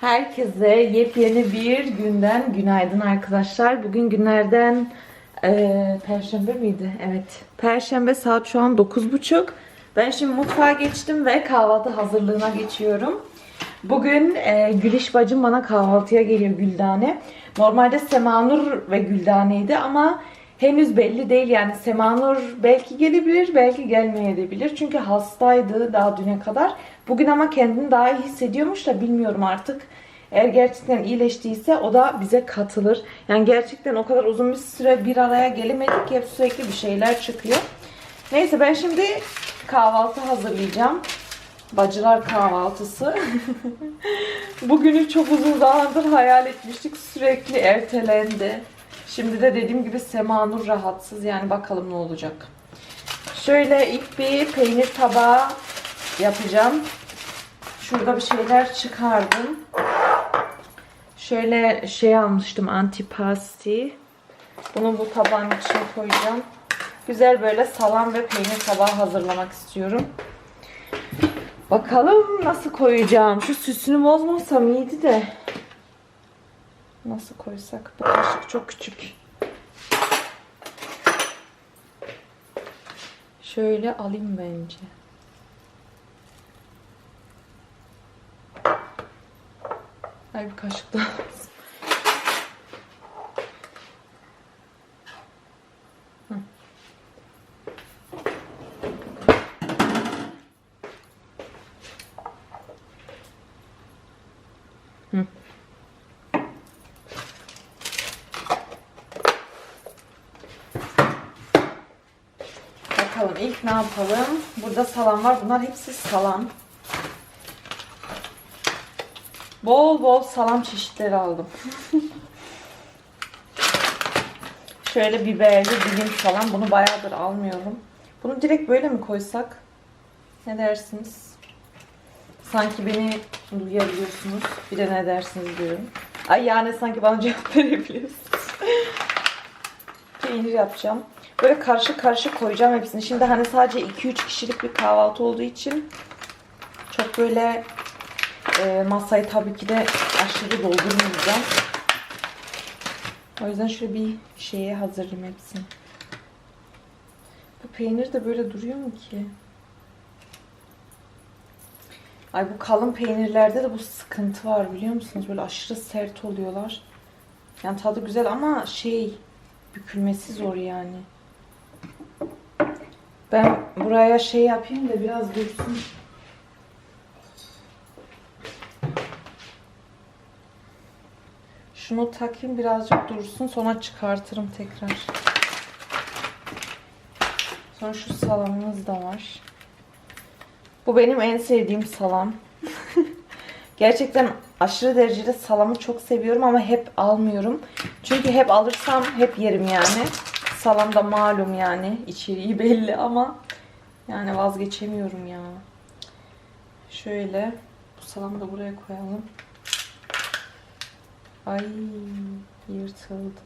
Herkese yepyeni bir günden günaydın arkadaşlar. Bugün günlerden eee, Perşembe miydi? Evet. Perşembe saat şu an 9.30. Ben şimdi mutfağa geçtim ve kahvaltı hazırlığına geçiyorum. Bugün eee Güliş bacım bana kahvaltıya geliyor Güldane. Normalde Semanur ve Güldane'ydi ama henüz belli değil yani Semanur belki gelebilir belki gelmeyebilir. Çünkü hastaydı daha düne kadar. Bugün ama kendini daha iyi hissediyormuş da bilmiyorum artık. Eğer gerçekten iyileştiyse o da bize katılır. Yani gerçekten o kadar uzun bir süre bir araya gelemedik ki hep sürekli bir şeyler çıkıyor. Neyse ben şimdi kahvaltı hazırlayacağım. Bacılar kahvaltısı. Bugünü çok uzun zamandır hayal etmiştik. Sürekli ertelendi. Şimdi de dediğim gibi Semanur rahatsız. Yani bakalım ne olacak. Şöyle ilk bir peynir tabağı yapacağım. Şurada bir şeyler çıkardım. Şöyle şey almıştım antipasti. Bunu bu tabağın içine koyacağım. Güzel böyle salam ve peynir tabağı hazırlamak istiyorum. Bakalım nasıl koyacağım. Şu süsünü bozmasam iyiydi de. Nasıl koysak? Bu kaşık çok küçük. Şöyle alayım bence. Ay bir kaşık daha lazım. Bakalım ilk ne yapalım? Burada salam var. Bunlar hepsi salam. Bol bol salam çeşitleri aldım. Şöyle biberli dilim salam. Bunu bayağıdır almıyorum. Bunu direkt böyle mi koysak? Ne dersiniz? Sanki beni duyabiliyorsunuz. Bir de ne dersiniz diyorum. Ay yani sanki bana cevap verebiliyorsunuz. Peynir yapacağım. Böyle karışık karışık koyacağım hepsini. Şimdi hani sadece 2-3 kişilik bir kahvaltı olduğu için çok böyle e, masayı tabii ki de aşırı doldurmayacağım. O yüzden şöyle bir şeye hazırlayayım hepsini. Bu peynir de böyle duruyor mu ki? Ay bu kalın peynirlerde de bu sıkıntı var biliyor musunuz? Böyle aşırı sert oluyorlar. Yani tadı güzel ama şey bükülmesi zor yani. Ben buraya şey yapayım da biraz dursun. Şunu takayım birazcık dursun sonra çıkartırım tekrar. Sonra şu salamımız da var. Bu benim en sevdiğim salam. Gerçekten aşırı derecede salamı çok seviyorum ama hep almıyorum. Çünkü hep alırsam hep yerim yani. Salam da malum yani. içeriği belli ama yani vazgeçemiyorum ya. Şöyle bu salamı da buraya koyalım. Ay yırtıldı.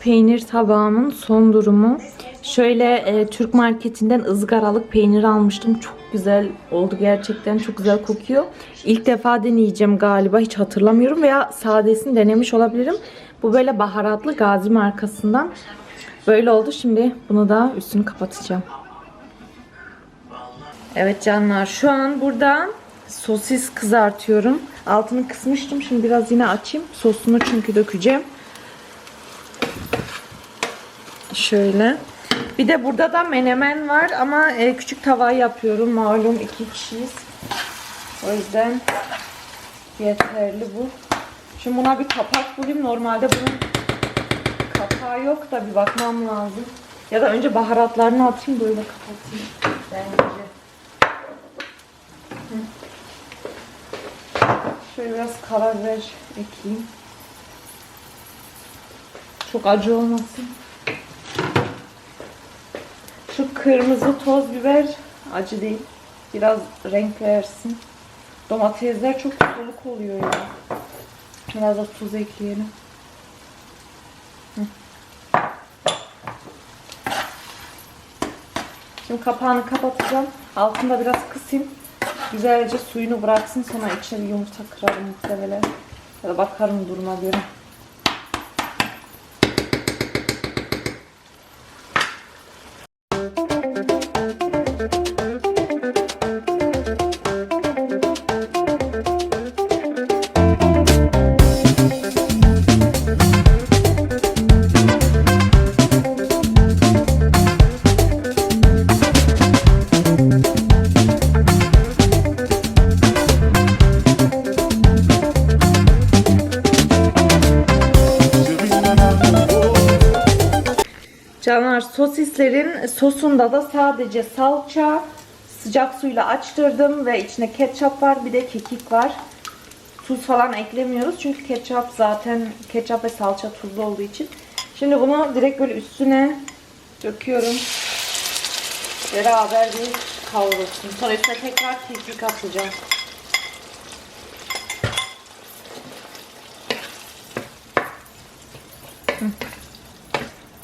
Peynir tabağımın son durumu. Şöyle e, Türk marketinden ızgaralık peynir almıştım. Çok güzel oldu gerçekten. Çok güzel kokuyor. İlk defa deneyeceğim galiba. Hiç hatırlamıyorum veya sadesini denemiş olabilirim. Bu böyle baharatlı Gazi markasından. Böyle oldu. Şimdi bunu da üstünü kapatacağım. Evet canlar şu an burada sosis kızartıyorum. Altını kısmıştım. Şimdi biraz yine açayım. Sosunu çünkü dökeceğim. Şöyle. Bir de burada da menemen var ama e, küçük tava yapıyorum. Malum iki kişiyiz. O yüzden yeterli bu. Şimdi buna bir kapak bulayım. Normalde bunun kapağı yok da bir bakmam lazım. Ya da önce baharatlarını atayım böyle kapatayım. Bence. Şöyle biraz karabiber ekleyeyim. Çok acı olmasın. Kırmızı toz biber acı değil. Biraz renk versin. Domatesler çok soluk oluyor ya. Biraz da tuz ekleyelim. Şimdi kapağını kapatacağım. Altında biraz kısayım. Güzelce suyunu bıraksın sonra içine bir yumurta kırarım muhtemelen. Ya da bakarım duruma göre. Sosislerin sosunda da sadece salça, sıcak suyla açtırdım ve içine ketçap var bir de kekik var. Tuz falan eklemiyoruz çünkü ketçap zaten ketçap ve salça tuzlu olduğu için. Şimdi bunu direkt böyle üstüne döküyorum. Beraber bir kavrulsun. Sonra üstüne tekrar kekik atacağım.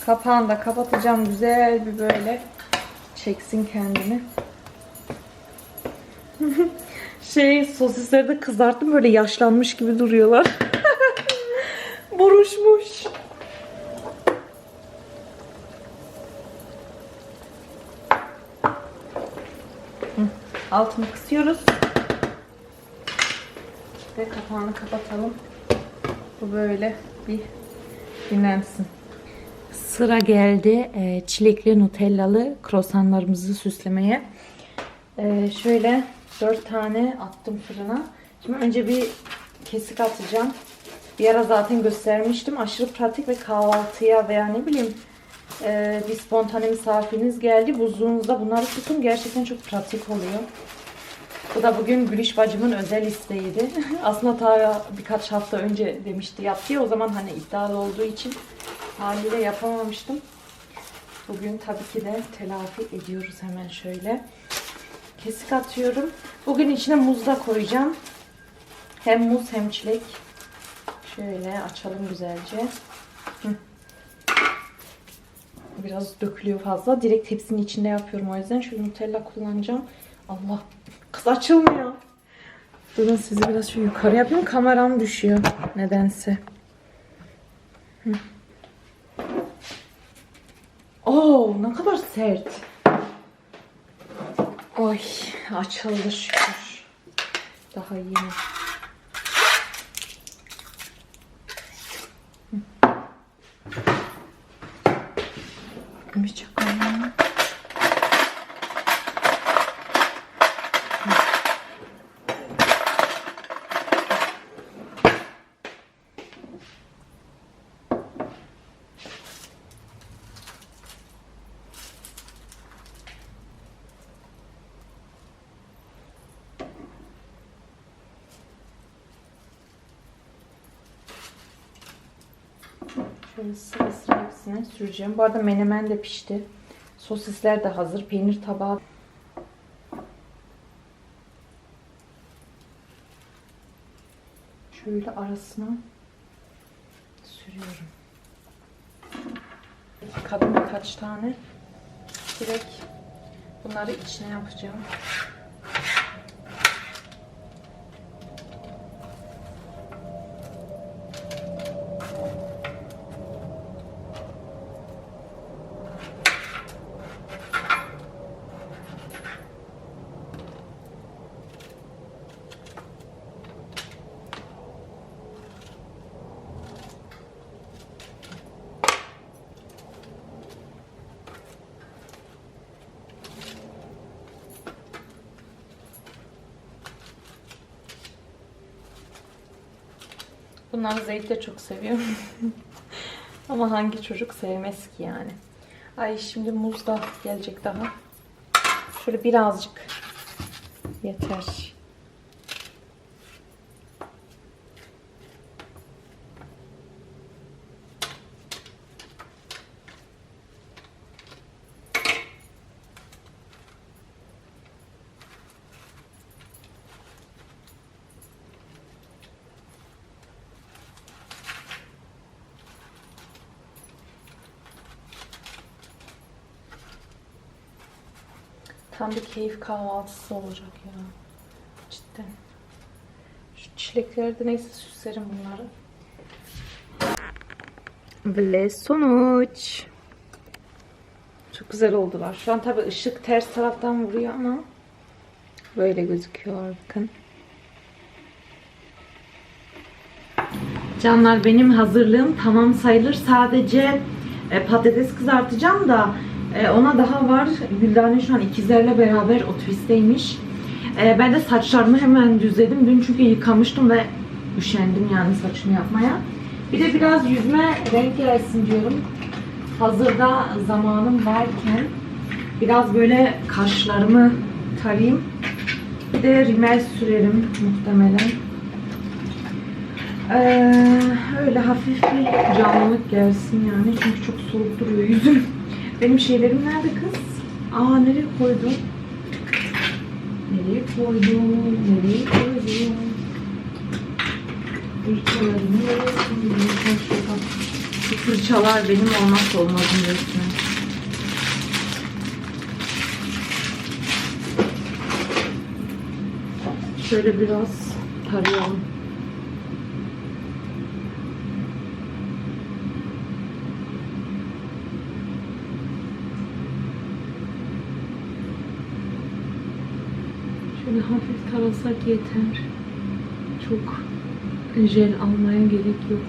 Kapağını da kapatacağım. Güzel bir böyle çeksin kendini. şey sosisleri de kızarttım. Böyle yaşlanmış gibi duruyorlar. Buruşmuş. Altını kısıyoruz. Ve kapağını kapatalım. Bu böyle bir dinlensin. Sıra geldi e, çilekli nutellalı krosanlarımızı süslemeye. E, şöyle 4 tane attım fırına. Şimdi önce bir kesik atacağım. Bir ara zaten göstermiştim. Aşırı pratik ve kahvaltıya veya ne bileyim e, bir spontane misafiriniz geldi. Buzluğunuzda bunları tutun. Gerçekten çok pratik oluyor. Bu da bugün Gülüş bacımın özel isteğiydi. Aslında ta birkaç hafta önce demişti yap diye. O zaman hani iddialı olduğu için haliyle yapamamıştım. Bugün tabii ki de telafi ediyoruz hemen şöyle. Kesik atıyorum. Bugün içine muz da koyacağım. Hem muz hem çilek. Şöyle açalım güzelce. Biraz dökülüyor fazla. Direkt tepsinin içinde yapıyorum o yüzden. Şöyle Nutella kullanacağım. Allah kız açılmıyor. Durun sizi biraz şu yukarı yapayım. Kameram düşüyor nedense. Hı. Oo ne kadar sert. Oy açıldı şükür. Daha yeni. Hı. Bir çakalım. Şöyle sıra sıra hepsine süreceğim. Bu arada menemen de pişti. Sosisler de hazır. Peynir tabağı. Şöyle arasına sürüyorum. Kadın birkaç tane. Direkt bunları içine yapacağım. Bunlar Zeyd de çok seviyor. Ama hangi çocuk sevmez ki yani. Ay şimdi muz da gelecek daha. Şöyle birazcık yeter. Tam bir keyif kahvaltısı olacak ya. cidden. Şu çileklerde neyse süslerim bunları. Ve sonuç. Çok güzel oldular. Şu an tabii ışık ters taraftan vuruyor ama böyle gözüküyor bakın. Canlar benim hazırlığım tamam sayılır. Sadece e, patates kızartacağım da e, ona daha var. Güldane şu an ikizlerle beraber otobüsteymiş. E, ben de saçlarımı hemen düzledim. Dün çünkü yıkamıştım ve üşendim yani saçımı yapmaya. Bir de biraz yüzme renk gelsin diyorum. Hazırda zamanım varken biraz böyle kaşlarımı tarayayım. Bir de rimel sürerim muhtemelen. Ee, öyle hafif bir canlılık gelsin yani. Çünkü çok soğuk duruyor yüzüm. Benim şeylerim nerede kız? Aa nereye koydum? Nereye koydum? Nereye koydum? Fırçalarımı nereye koydum? Bu fırçalar benim olmazsa olmazım resmen. Şöyle biraz tarayalım. Şöyle tarasak yeter. Çok jel almaya gerek yok.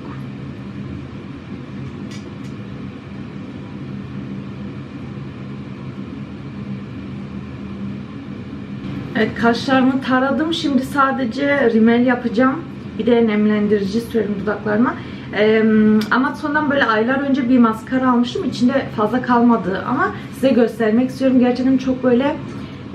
Evet kaşlarımı taradım. Şimdi sadece rimel yapacağım. Bir de nemlendirici sürerim dudaklarıma. Ee, ama sonradan böyle aylar önce bir maskara almıştım. İçinde fazla kalmadı ama size göstermek istiyorum. Gerçekten çok böyle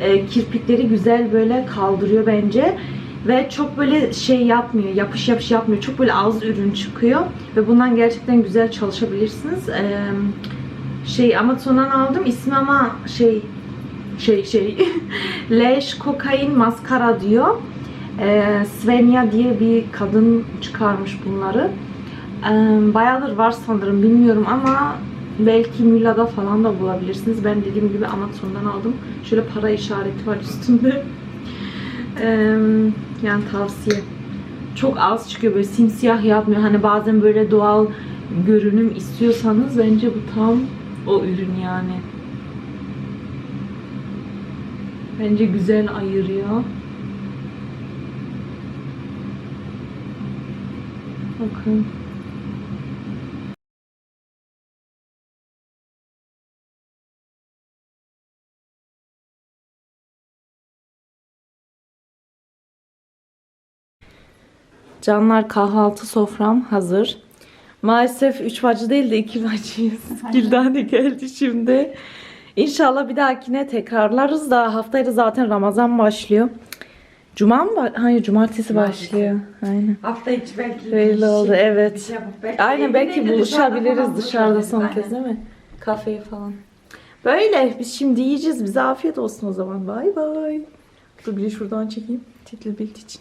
e, kirpikleri güzel böyle kaldırıyor bence. Ve çok böyle şey yapmıyor, yapış yapış yapmıyor. Çok böyle az ürün çıkıyor. Ve bundan gerçekten güzel çalışabilirsiniz. Ee, şey Amazon'dan aldım. İsmi ama şey şey şey Leş kokain maskara diyor. Ee, Svenja diye bir kadın çıkarmış bunları. Ee, bayağıdır var sanırım bilmiyorum ama belki Mülla'da falan da bulabilirsiniz. Ben dediğim gibi Amazon'dan aldım. Şöyle para işareti var üstünde. Yani tavsiye. Çok az çıkıyor böyle simsiyah yapmıyor. Hani bazen böyle doğal görünüm istiyorsanız bence bu tam o ürün yani. Bence güzel ayırıyor. Bakın. Canlar kahvaltı sofram hazır. Maalesef üç bacı değil de iki bacıyız. Güldane geldi şimdi. İnşallah bir dahakine tekrarlarız da haftaya da zaten Ramazan başlıyor. Cuma mı? ba- Hayır cumartesi başlıyor. Aynen. Hafta içi belki bir şey- oldu, evet. şey Aynen belki buluşabiliriz dışarıda son kez değil mi? Kafeye falan. Böyle biz şimdi yiyeceğiz. Bize afiyet olsun o zaman. Bay bay. Dur bir de şuradan çekeyim. Titli bilt için.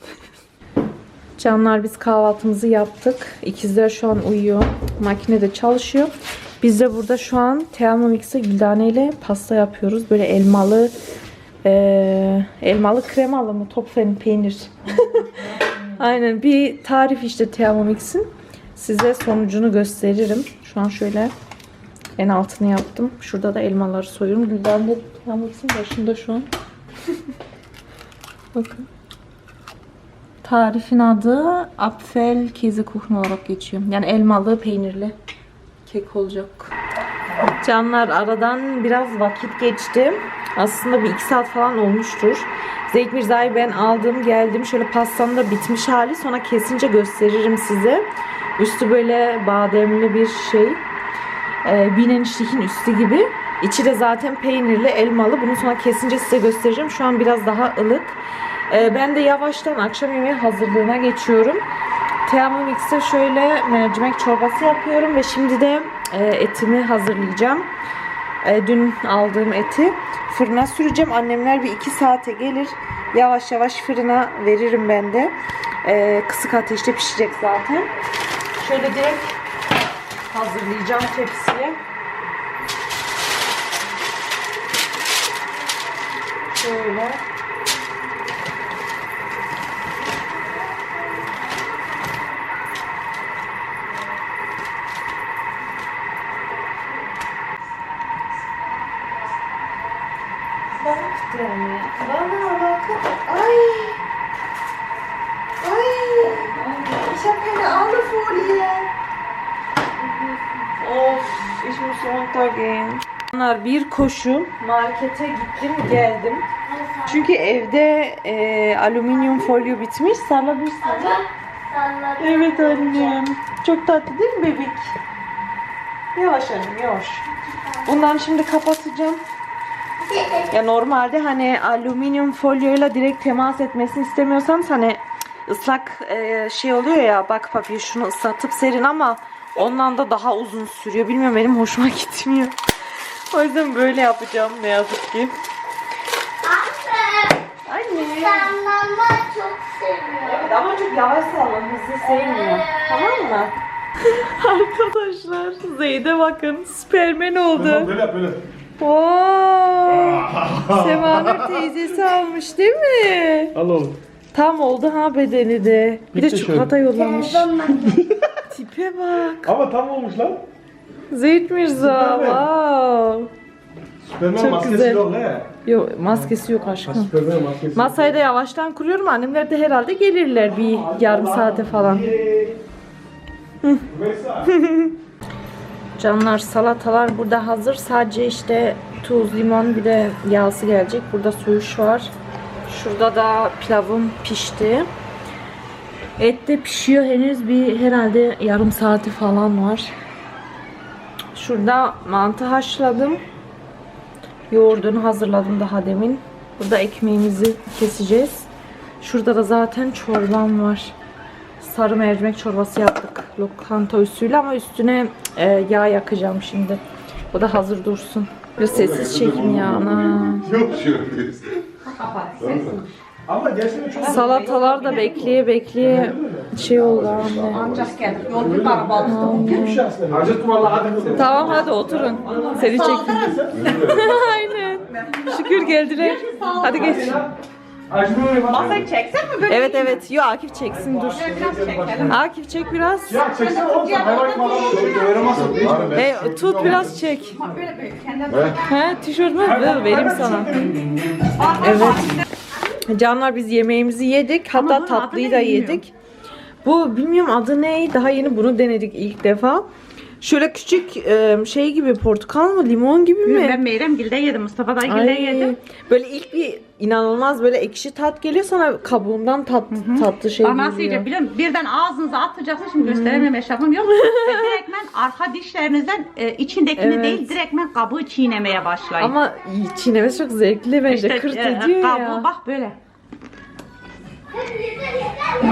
Canlar biz kahvaltımızı yaptık. İkizler şu an uyuyor. Makine de çalışıyor. Biz de burada şu an Thermomix'e Güldane ile pasta yapıyoruz. Böyle elmalı eee, elmalı kremalı mı? Topfen peynir. Aynen bir tarif işte Thermomix'in. Size sonucunu gösteririm. Şu an şöyle en altını yaptım. Şurada da elmaları soyuyorum. Gülden de Thermomix'in başında şu an. Bakın. Tarifin adı Apfel Käsekuchen olarak geçiyor. Yani elmalı peynirli kek olacak. Canlar aradan biraz vakit geçti. Aslında bir iki saat falan olmuştur. Zeyt Mirza'yı ben aldım geldim. Şöyle pastanın da bitmiş hali. Sonra kesince gösteririm size. Üstü böyle bademli bir şey. Ee, Bienenstech'in üstü gibi. İçi de zaten peynirli, elmalı. Bunu sonra kesince size göstereceğim. Şu an biraz daha ılık. Ee, ben de yavaştan akşam yemeği hazırlığına geçiyorum. Thermomix'te şöyle mercimek çorbası yapıyorum ve şimdi de e, etimi hazırlayacağım. E, dün aldığım eti fırına süreceğim. Annemler bir iki saate gelir. Yavaş yavaş fırına veririm ben de. E, kısık ateşte pişecek zaten. Şöyle direkt hazırlayacağım tepsiye. Şöyle. Bunlar bir koşu markete gittim geldim. Çünkü evde e, alüminyum folyo bitmiş. Sana. Evet annem. Çok tatlı değil mi bebek? Yavaş annem yavaş. Bundan şimdi kapatacağım. Ya normalde hani alüminyum folyoyla direkt temas etmesini istemiyorsanız hani ıslak e, şey oluyor ya bak papi şunu ıslatıp serin ama ondan da daha uzun sürüyor. Bilmiyorum benim hoşuma gitmiyor. O yüzden böyle yapacağım ne yazık ki. Anne. Sallanma çok seviyorum. Evet ama çok yavaş sallan hızlı sevmiyor. Tamam mı? Arkadaşlar Zeyd'e bakın. Süpermen oldu. Böyle yap böyle. Wow. Semanur teyzesi almış değil mi? Al oğlum. Tam oldu ha bedeni de. Bir de çikolata yollamış. Tipe bak. Ama tam olmuş lan. Zeyd Mirza. Wow. Süpermen Çok maskesi güzel. yok ne? Yok maskesi yok Ha, aşkım. Süpermen maskesi. Masayı da yavaştan kuruyorum. Annemler de herhalde gelirler bir yarım saate falan. Canlar salatalar burada hazır. Sadece işte tuz, limon bir de yağsı gelecek. Burada söğüş var. Şurada da pilavım pişti. Et de pişiyor. Henüz bir herhalde yarım saati falan var. Şurada mantı haşladım. Yoğurdunu hazırladım daha demin. Burada ekmeğimizi keseceğiz. Şurada da zaten çorbam var. Sarı mercimek çorbası yaptık. Lokanta usulü ama üstüne e, yağ yakacağım şimdi. O da hazır dursun. Bir sessiz çekim ya ana. Yok şöyle. Salatalar da bekleye bekleye şey oldu anne. şey aslında. Hacet valla hadi. Tamam hadi oturun. Seni çektim. Aynen. Şükür geldiler. Hadi geç. Masayı Çeksen mi böyle? Evet evet. Yo Akif çeksin dur. Biraz çekelim. Akif çek biraz. Ya çeksene oğlum. E, tut biraz çek. Böyle böyle kendine He tişört mü? Ver, vereyim sana. Evet. Canlar biz yemeğimizi yedik. Hatta tatlıyı da yedik. Bu bilmiyorum adı ne? Daha yeni bunu denedik ilk defa. Şöyle küçük e, şey gibi portakal mı limon gibi mi? Ben Meyremgil'de yedim, Mustafa Daygil'de Ay, yedim. Böyle ilk bir inanılmaz böyle ekşi tat geliyor sonra kabuğundan tat, tatlı şey Bak nasıl geliyor. yiyecek biliyor musun? Birden ağzınıza atacaksın. Şimdi gösteremem eşyafım yok. E, direktmen arka dişlerinizden e, içindekini Evet. değil direktmen kabuğu çiğnemeye başlayın. Ama çiğnemesi çok zevkli bence. İşte, Kırt e, ediyor kabuğu ya. bak böyle.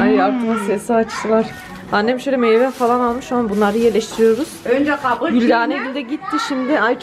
Ay aklıma sesi açtılar. Annem şöyle meyve falan almış. An bunları yerleştiriyoruz. Önce kabuğu Güldane çiğne. Gül'de gitti şimdi. Ay çok